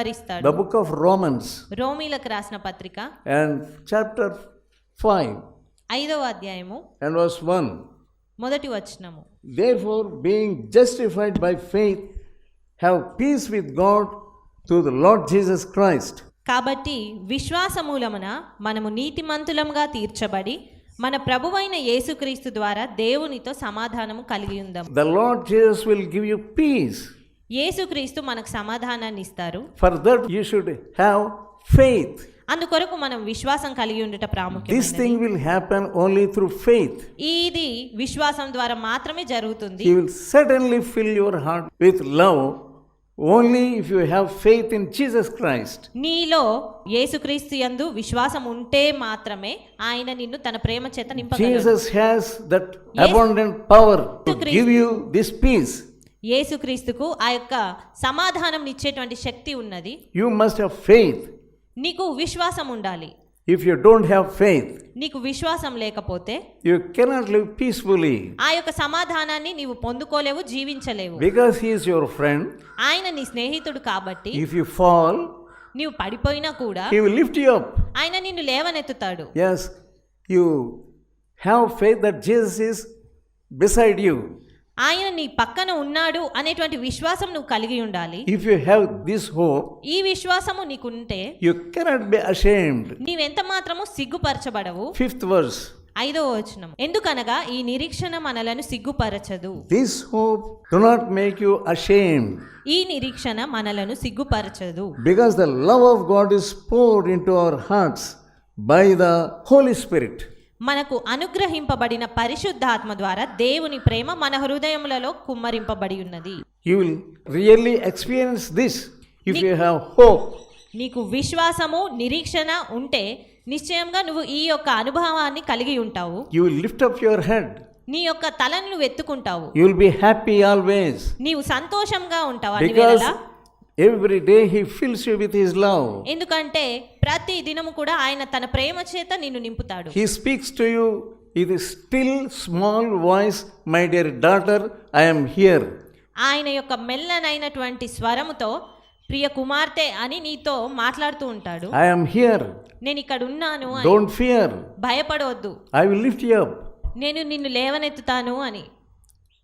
కుమరిస్తాడు the book of Romans రోమీలకు రాసిన పత్రిక అండ్ చాప్టర్ ఫైవ్ ఐదవ అధ్యాయము అండ్ వాస్ వన్ మొదటి వచనము. Therefore being justified by faith have peace with God through the Lord Jesus Christ కాబట్టి విశ్వాసమూలమున మనము నీతి నీతిమంతులంగా తీర్చబడి మన ప్రభువైన యేసుక్రీస్తు ద్వారా దేవునితో సమాధానము కలిగి ఉందాం Lord Jesus will give you యేసుక్రీస్తు మనకు సమాధానాన్ని ఇస్తారు For that, you should have faith. అందుకొరకు మనం విశ్వాసం కలిగి ఉండట ప్రాముఖ్యం thing will happen only through faith. ఇది విశ్వాసం ద్వారా మాత్రమే జరుగుతుంది He will certainly fill your heart with love only if you have faith in Jesus Christ. నీలో యేసుక్రీస్తు యందు విశ్వాసం ఉంటే మాత్రమే ఆయన నిన్ను తన ప్రేమ చేత నింపగలడు Jesus has that abundant power to give you this peace. యేసుక్రీస్తుకు ఆ యొక్క సమాధానం ఇచ్చేటువంటి శక్తి ఉన్నది. యు మస్ట్ హావ్ ఫెయిత్ నీకు విశ్వాసం ఉండాలి. If you don't have faith నీకు విశ్వాసం లేకపోతే యు కెనాట్ లివ్ పీస్ఫుల్లీ ఆ యొక్క సమాధానాన్ని నీవు పొందుకోలేవు జీవించలేవు. Because he is your friend ఆయన నీ స్నేహితుడు కాబట్టి ఇఫ్ యు ఫాల్ నీవు పడిపోయినా కూడా he will lift you up ఆయన నిన్ను లేవనెత్తుతాడు. Yes you have faith that jesus is beside you. ఆయన నీ పక్కన ఉన్నాడు అనేటువంటి విశ్వాసం నువ్వు కలిగి ఉండాలి. If you have this hope ఈ విశ్వాసము నీకు ఉంటే యు కెనాట్ బి అషేమ్డ్ నీవు ఎంత మాత్రము సిగ్గుపరచబడవు? ఫిఫ్త్ వర్స్ ఐదో వచనం ఎందుకనగా ఈ నిరీక్షణ మనలను సిగ్గుపరచదు. This hope do not make you ashamed ఈ నిరీక్షణ మనలను సిగ్గుపరచదు. Because the love of God is poured into our hearts by the Holy Spirit మనకు అనుగ్రహింపబడిన పరిశుద్ధాత్మ ద్వారా దేవుని ప్రేమ మన హృదయములలో కుమ్మరింపబడి ఉన్నది. You will really experience this if you have hope. నీకు విశ్వాసము నిరీక్షణ ఉంటే నిశ్చయంగా నువ్వు ఈ యొక్క అనుభవాన్ని కలిగి ఉంటావు. You will lift up your head. నీ యొక్క తలను నువ్వు ఎత్తుకుంటావు You will be happy always. నీవు సంతోషంగా ఉంటావు అన్ని every day He fills you with His love. ఎందుకంటే ప్రతి దినము కూడా ఆయన తన ప్రేమ చేత నిన్ను నింపుతాడు He speaks to you with a still small voice, My dear daughter, I am here. ఆయన యొక్క మెల్లనైనటువంటి స్వరముతో ప్రియ కుమార్తె అని నీతో మాట్లాడుతూ ఉంటాడు I am here. నేను ఇక్కడ ఉన్నాను Don't fear. భయపడవద్దు I will lift you up. నేను నిన్ను లేవనెత్తుతాను అని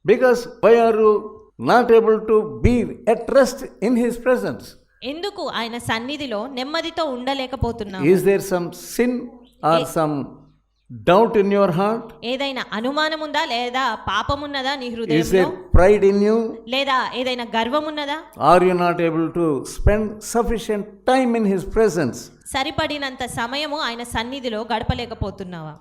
Because why are not able to be at rest in His presence? ఎందుకు ఆయన సన్నిధిలో నెమ్మదితో ఉండలేకపోతున్నావు Is there some sin or some doubt in your heart? ఏదైనా అనుమానం ఉందా లేదా పాపం ఉన్నదా నీ Is హృదయంలో there pride in you? లేదా ఏదైనా గర్వం ఉన్నదా Are you not able to spend sufficient time in His presence? సరిపడినంత సమయము ఆయన సన్నిధిలో గడపలేకపోతున్నావా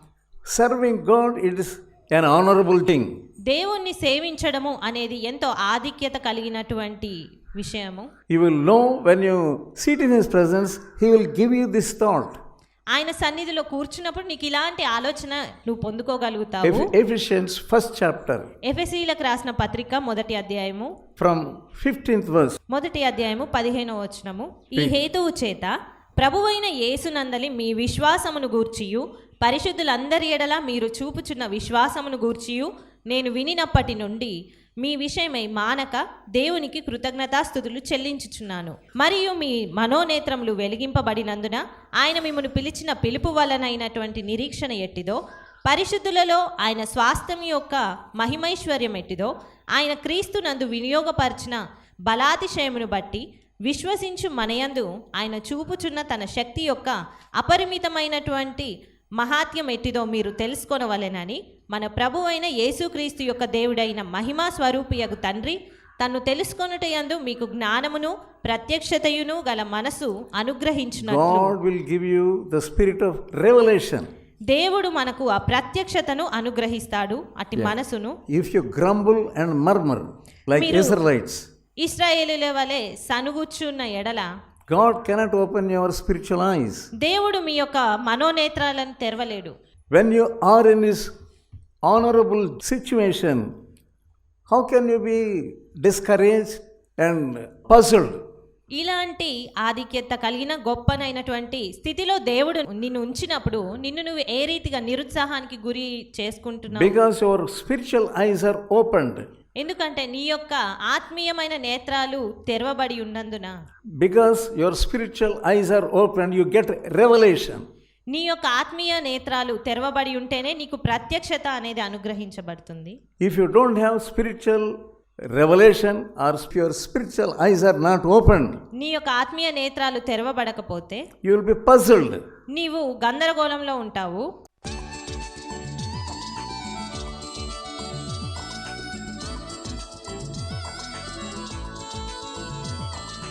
Serving God it is an honorable thing. దేవుణ్ణి సేవించడము అనేది ఎంతో ఆధిక్యత కలిగినటువంటి విషయము You will know when you sit in His presence, He will give you this thought. ఆయన సన్నిధిలో కూర్చున్నప్పుడు నీకు ఇలాంటి ఆలోచన నువ్వు పొందుకోగలుగుతావు Ephesians first chapter ఎఫెసీలకు రాసిన పత్రిక మొదటి అధ్యాయము from 15th verse. మొదటి అధ్యాయము పదిహేనవ వచనము ఈ హేతువు చేత ప్రభువైన యేసునందలి మీ విశ్వాసమును గూర్చియు. పరిశుద్ధులందరి ఎడల మీరు చూపుచున్న విశ్వాసమును గూర్చియు. నేను వినినప్పటి నుండి మీ విషయమై మానక దేవునికి కృతజ్ఞతాస్థుతులు చెల్లించుచున్నాను. మరియు మీ మనోనేత్రములు వెలిగింపబడినందున ఆయన మిమ్మల్ని పిలిచిన పిలుపు వలనైనటువంటి నిరీక్షణ ఎట్టిదో పరిశుద్ధులలో ఆయన స్వాస్థ్యం యొక్క మహిమైశ్వర్యం ఎట్టిదో ఆయన క్రీస్తునందు వినియోగపరిచిన బలాతిశయమును బట్టి విశ్వసించు మనయందు ఆయన చూపుచున్న తన శక్తి యొక్క అపరిమితమైనటువంటి మహాత్యం ఎట్టిదో మీరు తెలుసుకొనవలెనని మన ప్రభు అయిన యేసుక్రీస్తు యొక్క దేవుడైన మహిమా స్వరూపియగు తండ్రి తన్ను తెలుసుకొనుటయందు మీకు జ్ఞానమును ప్రత్యక్షతయును గల మనసు give you the spirit of revelation. దేవుడు మనకు ఆ ప్రత్యక్షతను అనుగ్రహిస్తాడు అట్టి మనసును. Grumble and murmur like Miru- Israelites, ఇస్రాయేలుల వలె సనుగుచ్చున్న ఎడల God cannot open your spiritual eyes దేవుడు మీ యొక్క మనోనేత్రాలను తెరవలేడు. When you are in is honourable situation how can you be discourage and puzzled ఇలాంటి ఆధిక్యత కలిగిన గొప్పనైనటువంటి స్థితిలో దేవుడు నిన్ను ఉంచినప్పుడు నిన్ను నువ్వు ఏ రీతిగా నిరుత్సాహానికి గురి చేసుకుంటున్నావు? Because your spiritual eyes are opened ఎందుకంటే నీ యొక్క ఆత్మీయమైన నేత్రాలు తెరవబడి ఉన్నందున Because your spiritual eyes are open, you get revelation. నీ యొక్క ఆత్మీయ నేత్రాలు తెరవబడి ఉంటేనే నీకు ప్రత్యక్షత అనేది అనుగ్రహించబడుతుంది If you don't have spiritual revelation or your spiritual eyes are not opened, నీ యొక్క ఆత్మీయ నేత్రాలు తెరవబడకపోతే you will be puzzled. నీవు గందరగోళంలో ఉంటావు